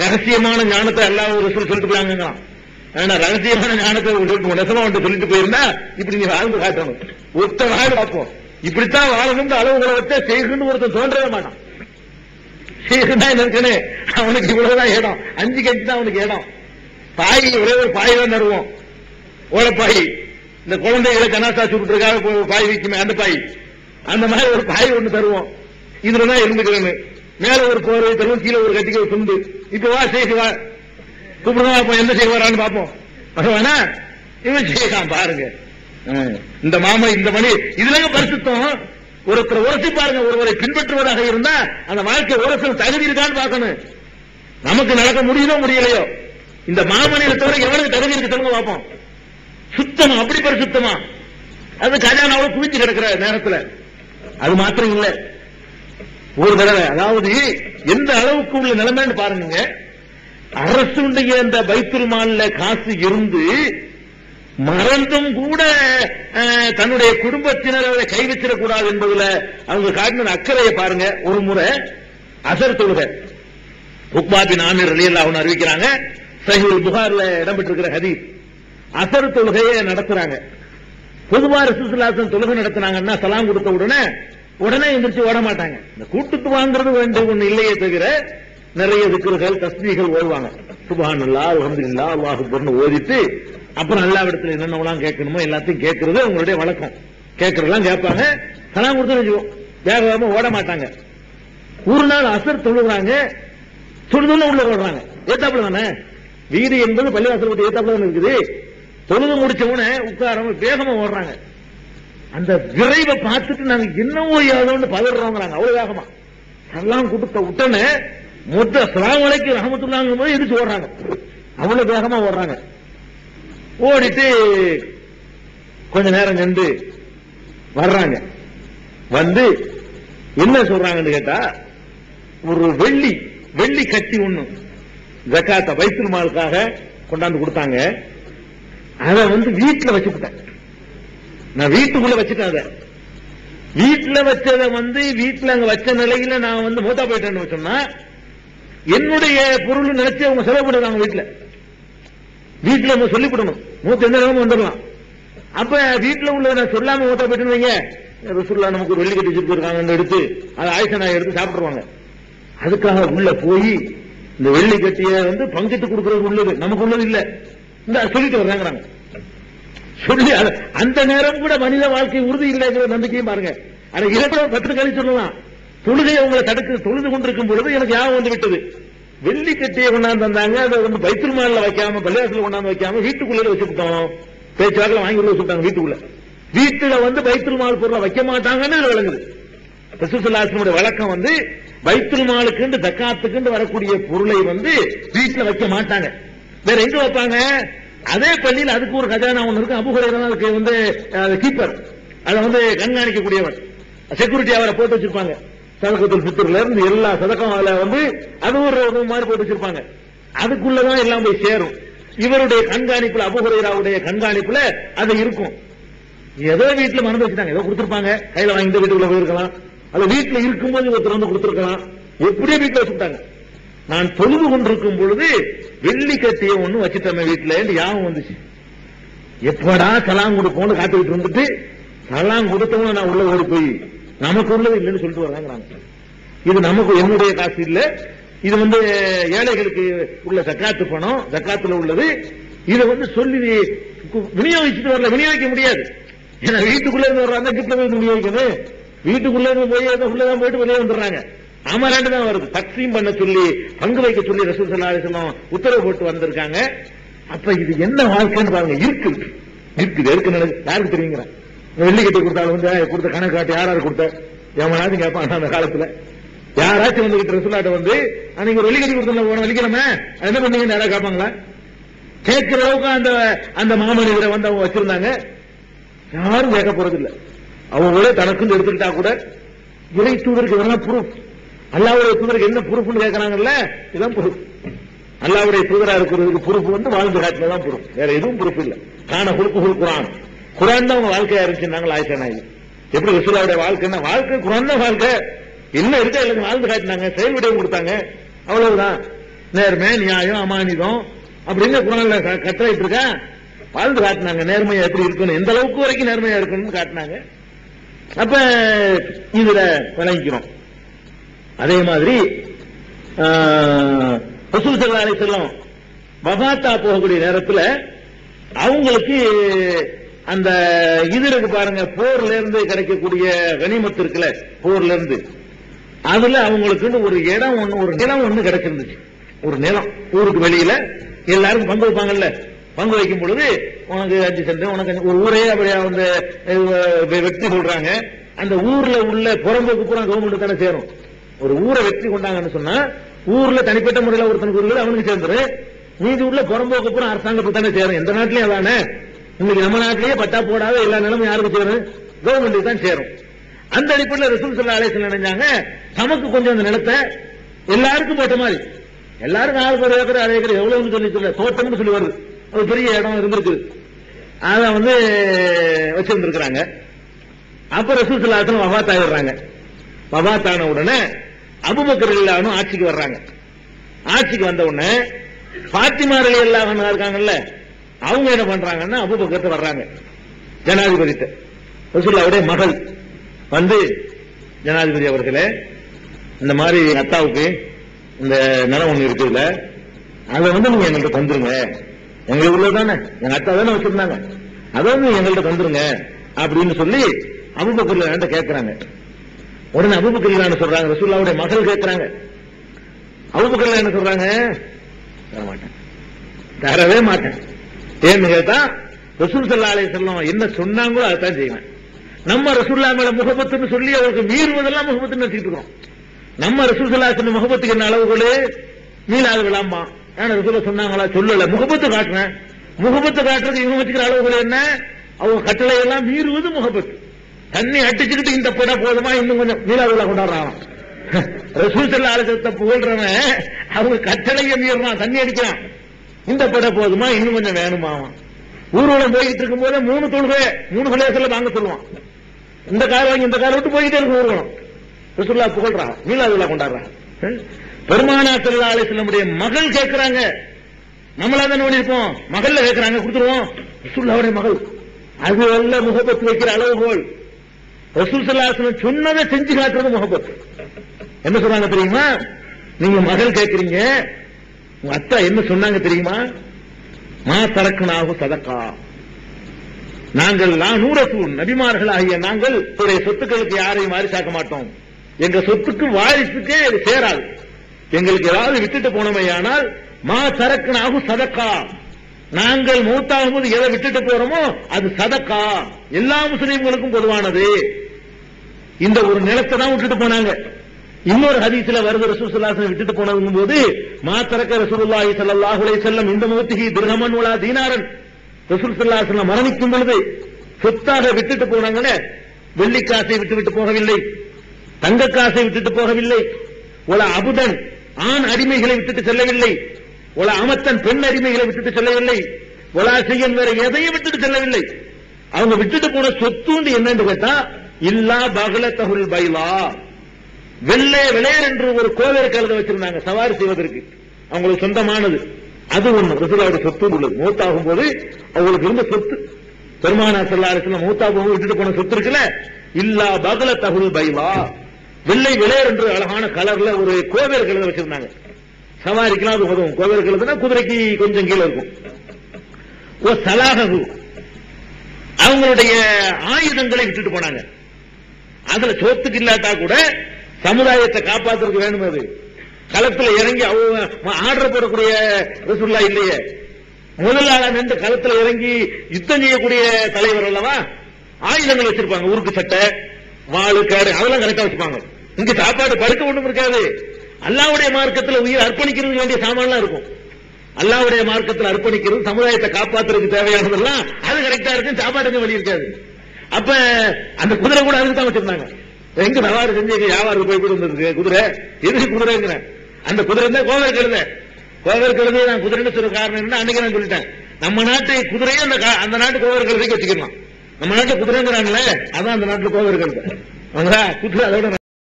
ரகசியமான ஞானத்தை அல்லாஹ் ஒரு சொல்லிட்டு போயாங்க ஆனா ரகசியமான ஞானத்தை சொல்லிட்டு நெசமா வந்து சொல்லிட்டு போயிருந்தா இப்படி நீ வாழ்ந்து காட்டணும். ஒத்த வாழ் பார்ப்போம் இப்படித்தான் வாழணும்னு அளவுகளை வச்சா செய்கணும்னு ஒருத்தன் தோன்றவே மாட்டான். செய்கண்டா இருக்கனே அவனுக்கு இவ்வளவுதான் இடம். அஞ்சு கட்சி தான் அவனுக்கு இடம். பாய் ஒரே ஒரு பாய் தான் தருவோம். ஓலப்பாய். இந்த குழந்தைகளை கனாசா சுட்டுருக்காக பாய் வைக்குமே அந்த பாய். அந்த மாதிரி ஒரு பாய் ஒண்ணு தருவோம். இதுலதான் இருந்துக்கிறேன்னு மேல ஒரு போர்வை தருவோம் கீழே ஒரு கட்டிக்கு ஒரு துண்டு. இப்ப வா செய்தி வா. கூப்பிடுங்க அப்ப எந்த செய்ய வரான்னு பாப்போம் வருவானா இவன் செய்யலாம் பாருங்க. இந்த மாமா இந்த மணி இதுலங்க பரிசுத்தம். ஒருத்தர் உரசி பாருங்க ஒருவரை பின்பற்றுவதாக இருந்தா அந்த வாழ்க்கை உரசல் தகுதி இருக்கான்னு பார்க்கணும். நமக்கு நடக்க முடியுதோ முடியலையோ இந்த மாமனில தவிர எவனுக்கு தகுதி இருக்கு சொல்லுங்க பார்ப்போம். சுத்தமா அப்படி பரிசுத்தமா. அது கல்யாணம் குவிச்சு கிடக்கிற நேரத்துல. அது மாத்திரம் இல்லை. ஒரு தடவை அதாவது எந்த அளவுக்கு உள்ள நிலைமைன்னு பாருங்க. அரசுடைய அந்த பைத்துல் காசு இருந்து மறந்தும் கூட தன்னுடைய குடும்பத்தினர் அதை கை வச்சிடக்கூடாது என்பதுல அவங்க காட்டின அக்கறையை பாருங்க. ஒரு முறை அசர் தொழுகை. உக்மாபின் ஆமீர் ரலியல்லாஹு அவன் அறிவிக்கிறாங்க. சஹீஹுல் புகார்ல இடம்பெற்றிருக்கிற ஹதீஸ். அசர் தொழுகையை நடத்துறாங்க. பொதுவா ரசூலுல்லாஹி தொழுகை நடத்துனாங்கன்னா சலாம் கொடுத்த உடனே உடனே எந்திரிச்சு ஓட மாட்டாங்க. இந்த கூட்டுக்கு வாங்குறது வேண்டிய ஒண்ணு இல்லையே தவிர நிறைய விக்கிரகள் தஸ்மீகள் ஓடுவாங்க. சுபஹானல்லாஹ் அல்ஹம்துலில்லாஹ் அல்லாஹ் அக்பர்னு ஓதிட்டு அப்புறம் எல்லா இடத்துல என்னென்னலாம் கேட்கணுமோ எல்லாத்தையும் கேட்கறது உங்களுடைய வழக்கம். கேட்கறதெல்லாம் கேட்பாங்க. சலாம் கொடுத்து வச்சுக்கோ வேக வேகமா ஓட மாட்டாங்க. ஒரு நாள் அசர் தொழுகிறாங்க. தொழுதுன்னு உள்ள ஓடுறாங்க. ஏத்தாப்புல தானே? வீடு என்பது பள்ளிவாசல் பற்றி ஏத்தாப்புல இருக்குது? தொழுது முடிச்ச உடனே உட்காரம் வேகமா ஓடுறாங்க. அந்த விரைவை பார்த்துட்டு நாங்க என்னவோ ஏதோன்னு பதறாங்கிறாங்க. அவ்வளவு வேகமா. எல்லாம் கொடுத்த உடனே மொத்த சலாம் வலைக்கு ரஹமத்துல்லாங்கும் போது எதிர்த்து ஓடுறாங்க. அவ்வளவு வேகமா ஓடுறாங்க. ஓடிட்டு கொஞ்ச நேரம் நின்று வர்றாங்க. வந்து என்ன சொல்றாங்கன்னு கேட்டா ஒரு வெள்ளி வெள்ளி கட்டி ஒண்ணு ஜக்காத்த வயிற்று மாலுக்காக கொண்டாந்து கொடுத்தாங்க. அதை வந்து வீட்டுல வச்சுக்கிட்டேன். நான் வீட்டுக்குள்ள வச்சுட்டேன் அத. வீட்டுல வச்சத வந்து வீட்டுல அங்க வச்ச நிலையில நான் வந்து மூத்தா போயிட்டேன்னு சொன்னா என்னுடைய பொருள் நினைச்சு அவங்க செலவு பண்ணுறாங்க வீட்டுல. வீட்டுல சொல்லிக் கொடுவோம் மூத்த எந்த நிலமும் வந்துடலாம். அப்ப வீட்டுல உள்ளதை நான் சொல்லாம மூத்தா போயிட்டேன்னு வைங்க. ரசுல்லா நமக்கு ஒரு வெள்ளி கட்டி வச்சிருக்காங்கன்னு எடுத்து அதை ஆயுஷ நாய் எடுத்து சாப்பிட்டுருவாங்க. அதுக்காக உள்ள போய் இந்த வெள்ளி கட்டிய வந்து பங்கிட்டு கொடுக்கறது உள்ளது. நமக்கு உள்ளது இல்ல. இந்த சொல்லிட்டு வர்றாங்கிறாங்க. சொல்லி அந்த நேரம் கூட மனித வாழ்க்கை உறுதி இல்லைங்கிற நம்பிக்கையும் பாருங்க. ஆனா இதை பத்திரிகை சொல்லலாம். தொழுகை உங்களை தடுக்க தொழுது கொண்டிருக்கும் பொழுது எனக்கு ஞாபகம் வந்து விட்டது. வெள்ளி கட்டியை கொண்டாந்து தந்தாங்க. அதை வந்து பைத்துல் வைக்காம பள்ளியாசல கொண்டாந்து வைக்காம வீட்டுக்குள்ள வச்சுக்கிட்டோம் பேச்சுவாக்கில் வாங்கி உள்ள வச்சுட்டாங்க வீட்டுக்குள்ள. வீட்டுல வந்து பைத்துல் பொருளை வைக்க மாட்டாங்கன்னு விளங்குது. ரசூலுல்லாஹினுடைய வழக்கம் வந்து பைத்துல் மாலுக்குண்டு தக்காத்துக்குண்டு வரக்கூடிய பொருளை வந்து வீட்டுல வைக்க மாட்டாங்க. வேற எங்க வைப்பாங்க? அதே பள்ளியில் அதுக்கு ஒரு கஜானா ஒன்று இருக்கும் அபுகுரையில அதுக்கு வந்து கீப்பர் அதை வந்து கண்காணிக்கக்கூடியவன். செக்யூரிட்டி அவரை போட்டு வச்சிருப்பாங்க. சதகத்துல் சித்தூர்ல இருந்து எல்லா சதக்கம் அதுல வந்து அது ஒரு மாதிரி போட்டு வச்சிருப்பாங்க. அதுக்குள்ளதான் எல்லாம் போய் சேரும். இவருடைய கண்காணிப்புல அபுகுரைராவுடைய கண்காணிப்புல அது இருக்கும். ஏதோ வீட்டுல மறந்து வச்சுட்டாங்க. ஏதோ கொடுத்துருப்பாங்க. கையில வாங்கி இந்த வீட்டுக்குள்ள போயிருக்கலாம். அல்ல வீட்டுல இருக்கும்போது ஒருத்தர் வந்து கொடுத்துருக்கலாம். எப்படியோ வீட்டுல வச்சுட்டாங்க நான் தொழுது கொண்டிருக்கும் பொழுது வெள்ளி கட்டிய ஒண்ணு வச்சுட்டோமே வீட்டுல யாவும் வந்துச்சு. எப்படா சலாம் கொடுப்போம்னு காத்துக்கிட்டு இருந்துட்டு சலாம் கொடுத்தவங்க நான் உள்ள ஓடி போய் நமக்கு உள்ளது இல்லைன்னு சொல்லிட்டு வர்றாங்கிறாங்க. இது நமக்கு என்னுடைய காசு இல்ல. இது வந்து ஏழைகளுக்கு உள்ள சக்காத்து பணம் சக்காத்துல உள்ளது. இதை வந்து சொல்லி கு- விநியோகிச்சுட்டு வரல விநியோகிக்க முடியாது. ஏன்னா வீட்டுக்குள்ள இருந்து வர்றாங்க கிட்ட போய் விநியோகிக்கணும். வீட்டுக்குள்ள இருந்து போய் உள்ளதான் போயிட்டு வெளியே வந்துடுறாங்க. அமராண்டு தான் வருது. தக்சீம் பண்ண சொல்லி பங்கு வைக்க சொல்லி ரசூல் ஸல்லல்லாஹு உத்தரவு போட்டு வந்திருக்காங்க. அப்ப இது என்ன வாழ்க்கைன்னு பாருங்க இருக்கு. இருக்குது இருக்கு யாருக்கு தெரியுங்கிறேன் வெள்ளி கட்டி கொடுத்தாலும் வந்து கொடுத்த கணக்கு காட்டி யார் யார் கொடுத்த? எவனாச்சும் கேட்பான் அந்த காலத்துல. யாராச்சும் வந்துகிட்டு ரசூலாட்ட வந்து "ஆ, நீங்க ஒரு வெள்ளி கட்டி கொடுத்தல போன வெள்ளிக்கிழமை? என்ன பண்ணீங்கன்னு யாராவது கேட்பாங்களா? கேட்கிற அளவுக்கு அந்த அந்த மாமனிதரை வந்து அவங்க வச்சிருந்தாங்க. யாரும் கேட்க போறது இல்ல அவங்களே தனக்குன்னு எடுத்துக்கிட்டா கூட இறை தூதருக்கு இதெல்லாம் ப்ரூஃப் அல்லாவுடைய தூதருக்கு என்ன பொறுப்புன்னு கேட்கறாங்கல்ல இதுதான் பொறுப்பு. அல்லாவுடைய தூதரா இருக்கிறதுக்கு பொறுப்பு வந்து வாழ்ந்து காட்டில தான் பொறுப்பு. வேற எதுவும் பொறுப்பு இல்ல. காண பொறுப்பு குரான். குரான் தான் அவங்க வாழ்க்கையா இருந்துச்சுனாங்க ஆயிஷா நாயகி எப்படி ரசூலாவுடைய வாழ்க்கைன்னா வாழ்க்கை குரான் தான் வாழ்க்கை. என்ன இருக்கா இல்லைங்க வாழ்ந்து காட்டினாங்க. செயல் விடவும் கொடுத்தாங்க. அவ்வளவுதான். நேர்மை நியாயம் அமானிதம் அப்படின்னு குரான்ல க- இருக்கா? வாழ்ந்து காட்டினாங்க. நேர்மையா எப்படி இருக்கணும்? எந்த அளவுக்கு வரைக்கும் நேர்மையா இருக்கணும்னு காட்டினாங்க. அப்ப இதுல விளங்கிக்கிறோம். அதே மாதிரி ரசூல் சல்லா அலி செல்லம் வபாத்தா போகக்கூடிய நேரத்தில் அவங்களுக்கு அந்த இது இருக்கு பாருங்க போர்ல இருந்து கிடைக்கக்கூடிய கனிமத்து இருக்குல்ல போர்ல இருந்து. அதுல அவங்களுக்கு ஒரு இடம் ஒண்ணு ஒரு நிலம் ஒண்ணு கிடைச்சிருந்துச்சு. ஒரு நிலம் ஊருக்கு வெளியில எல்லாரும் பங்கு வைப்பாங்கல்ல. பங்கு வைக்கும் பொழுது உனக்கு அஞ்சு சென்ட் உனக்கு ஒரு ஊரே அப்படியே வந்து வெட்டி வெற்றி சொல்றாங்க. அந்த ஊர்ல உள்ள புறம்போக்கு பூரா கவர்மெண்ட் தானே சேரும். ஒரு ஊரை வெற்றி கொண்டாங்கன்னு சொன்னா ஊர்ல தனிப்பட்ட முறையில் ஒருத்தனுக்கு உள்ளது அவனுக்கு சேர்ந்துரு. மீதி உள்ள புறம்போக்கு பூரா அரசாங்கத்துக்கு தானே சேரும். எந்த நாட்டிலயும் அதானே இன்னைக்கு நம்ம நாட்டிலேயே பட்டா போடாத எல்லா நிலமும் யாருக்கு சேரும்? கவர்மெண்ட்டுக்கு தான் சேரும். அந்த அடிப்படையில் ரசூல் சல்லா அலிஸ்லாம் நினைஞ்சாங்க தமக்கு கொஞ்சம் அந்த நிலத்தை எல்லாருக்கும் போட்ட மாதிரி. எல்லாருக்கும் ஆறு பேர் ஏக்கர் அரை ஏக்கர் எவ்வளவுன்னு சொல்லி சொல்ல தோட்டம்னு சொல்லி வருது. ஒரு பெரிய இடம் இருந்திருக்கு. அதை வந்து வச்சிருந்திருக்கிறாங்க. அப்ப ரசூல் சொல்லாசன் வபாத் ஆயிடுறாங்க. வபாத் ஆன உடனே அபுபக்கர் ஆட்சிக்கு வர்றாங்க. ஆட்சிக்கு வந்த உடனே பாத்திமா அலி அல்லாஹ் இருக்காங்கல்ல அவங்க என்ன பண்றாங்கன்னா அபுபக்கத்தை வர்றாங்க. ஜனாதிபதிட்ட. ரசூல்லாவுடைய மகள் வந்து ஜனாதிபதி அவர்களே இந்த மாதிரி அத்தாவுக்கு இந்த நிலம் ஒண்ணு இருக்குல்ல அதை வந்து நீங்க எங்கள்கிட்ட தந்துருங்க. எங்க ஊர்ல தானே எங்க அத்தா தானே வச்சிருந்தாங்க. அதை வந்து எங்கள்கிட்ட தந்துருங்க அப்படின்னு சொல்லி அபுபக்கர்ல என்கிட்ட கேட்கறாங்க உடனே அபுபக்கர் சொல்றாங்க? ரசூல்லாவுடைய மகள் கேட்கிறாங்க அபுபக்கர்ல என்ன சொல்றாங்க? தர மாட்டேன். தரவே மாட்டேன். ஏன்னு கேட்டா ரசூல் சல்லா அலைஹி செல்லம் என்ன சொன்னாங்களோ அதைத்தான் செய்வேன். நம்ம ரசூல்லா மேல முகபத்துன்னு சொல்லி அவருக்கு மீறுவதெல்லாம் முகபத்துன்னு வச்சுட்டு இருக்கோம். நம்ம ரசூல் சல்லா சொன்ன முகபத்துக்கு என்ன அளவுகளே மீளாது விளாம்பா ஏன்னா ரசூல சொன்னாங்களா? சொல்லல. முகபத்து காட்டுறேன். முகபத்து காட்டுறது இவங்க வச்சுக்கிற அளவுகள் என்ன? அவங்க கட்டளை எல்லாம் மீறுவது முகபத்து. தண்ணி அடிச்சுக்கிட்டு இந்த படம் போதுமா? இன்னும் கொஞ்சம் நீலாவில கொண்டாடுறான். ரசூல் ஆலோசனத்தை அலைஹி புகழ்றவன் அவங்க கட்டளையை மீறான் தண்ணி அடிக்கிறான். இந்த பட போதுமா? இன்னும் கொஞ்சம் வேணுமா? ஊர்வலம் போய்கிட்டு இருக்கும் போது மூணு தொழுகை மூணு கலையத்துல வாங்க சொல்லுவான். இந்த கார் வாங்கி இந்த கார் விட்டு போயிட்டே இருக்கும் ஊர்வலம். ரசூல்லா புகழ்றான் நீலாவில கொண்டாடுறான். பெருமானா சல்லா ஆலோசனமுடைய மகள் கேட்கிறாங்க நம்மளா தானே பண்ணிருப்போம் மகள்ல கேட்கிறாங்க கொடுத்துருவோம். ரசூல்லாவுடைய மகள். அது அல்ல முகப்பத்து வைக்கிற அளவுகோல் ரசூல் சல்லாஹ் சொன்னதை செஞ்சு காட்டுறது முகப்பத்து என்ன சொன்னாங்க தெரியுமா? நீங்க மகள் கேட்கறீங்க உங்க அத்தா என்ன சொன்னாங்க தெரியுமா? மா தரக்குனாகு சதக்கா. நாங்கள் நான் நூறசூன் நபிமார்கள் ஆகிய நாங்கள் உடைய சொத்துக்களுக்கு யாரையும் வாரிசாக்க மாட்டோம். எங்க சொத்துக்கு வாரிசுக்கே அது சேராது. எங்களுக்கு ஏதாவது விட்டுட்டு போனோமையானால் மா தரக்குனாகு சதக்கா. நாங்கள் மூத்தாகும் போது எதை விட்டுட்டு போறோமோ அது சதக்கா. எல்லா முஸ்லீம்களுக்கும் பொதுவானது. இந்த ஒரு நிலத்தை தான் விட்டுட்டு போனாங்க. இன்னொரு ஹதீஸ்ல வருது ரசூசல்லாசன் விட்டுட்டு போனவங்க போது மாத்தரக்க தரக்க ரசூலுல்லாஹி ஸல்லல்லாஹு அலைஹி வஸல்லம் இந்த முகத்துக்கு திருகமன் உலா தீனாரன். ரசூல் ஸல்லல்லாஹு மரணிக்கும் பொழுது சொத்தாக விட்டுட்டு போனாங்களே வெள்ளிக்காசை விட்டு விட்டு போகவில்லை. தங்கக்காசை விட்டுட்டு போகவில்லை. உல அபுதன் ஆண் அடிமைகளை விட்டுட்டு செல்லவில்லை. உல அமத்தன் பெண் அடிமைகளை விட்டுட்டு செல்லவில்லை. ஒலா செய்யன் வேற எதையும் விட்டுட்டு செல்லவில்லை. அவங்க விட்டுட்டு போன சொத்துண்டு என்னன்னு கேட்டா இல்லா பகல தகுல் பைலா. வெள்ளை வெளையர் என்று ஒரு கோவேறு கழுத வச்சிருந்தாங்க. சவாரி செய்வதற்கு. அவங்களுக்கு சொந்தமானது. அது ஒண்ணு. ரசூலாவுடைய சொத்து உள்ளது. மூத்தாகும் போது அவங்களுக்கு இருந்த சொத்து. பெருமானா செல்லாரத்துல மூத்தாகும் போது விட்டுட்டு போன சொத்து இருக்குல்ல? இல்லா பகல தகுல் பைலா. வெள்ளை வெளையர் என்று அழகான கலர்ல ஒரு கோவேறு கழுத வச்சிருந்தாங்க. சவாரிக்கெல்லாம் அது உதவும். கோவேறு கழுதுனா குதிரைக்கு கொஞ்சம் கீழே இருக்கும். ஓ சலாககு அவங்களுடைய ஆயுதங்களை விட்டுட்டு போனாங்க. அதுல சோத்துக்கு இல்லாட்டா கூட சமுதாயத்தை காப்பாத்துறதுக்கு வேணும் அது. களத்துல இறங்கி அவங்க ஆர்டர் போடக்கூடிய ரசூல்லா இல்லையே. முதல் நின்று களத்துல இறங்கி யுத்தம் செய்யக்கூடிய தலைவர் அல்லவா? ஆயுதங்கள் வச்சிருப்பாங்க உருக்கு சட்டை வாழு காடு அதெல்லாம் கரெக்டா வச்சுப்பாங்க. இங்க சாப்பாடு படுக்க ஒண்ணும் இருக்காது. அல்லாவுடைய மார்க்கத்துல உயிர் அர்ப்பணிக்கிறது வேண்டிய சாமான்லாம் இருக்கும். அல்லாவுடைய மார்க்கத்தில் அர்ப்பணிக்கிறது சமுதாயத்தை காப்பாத்துறதுக்கு தேவையானதெல்லாம் அது கரெக்டா இருக்கும் சாப்பாடுக்கு வழி இருக்காது. அப்ப அந்த குதிரை கூட அதுக்கு தான் வச்சிருந்தாங்க. எங்க சவாரி செஞ்சு எங்க வியாபாரம் போய் கூட இருந்தது குதிரை. எதுக்கு குதிரைங்கிற அந்த குதிரை தான் கோவை கழுத. கோவை கழுதை நான் குதிரைன்னு சொல்ற காரணம் என்ன அன்னைக்கு நான் சொல்லிட்டேன். நம்ம நாட்டு குதிரையே அந்த கா- அந்த நாட்டு கோவை கழுதைக்கு வச்சுக்கலாம் நம்ம நாட்டு குதிரைங்கிறாங்களே அதான் அந்த நாட்டுல கோவை கழுதை. குதிரை அதோட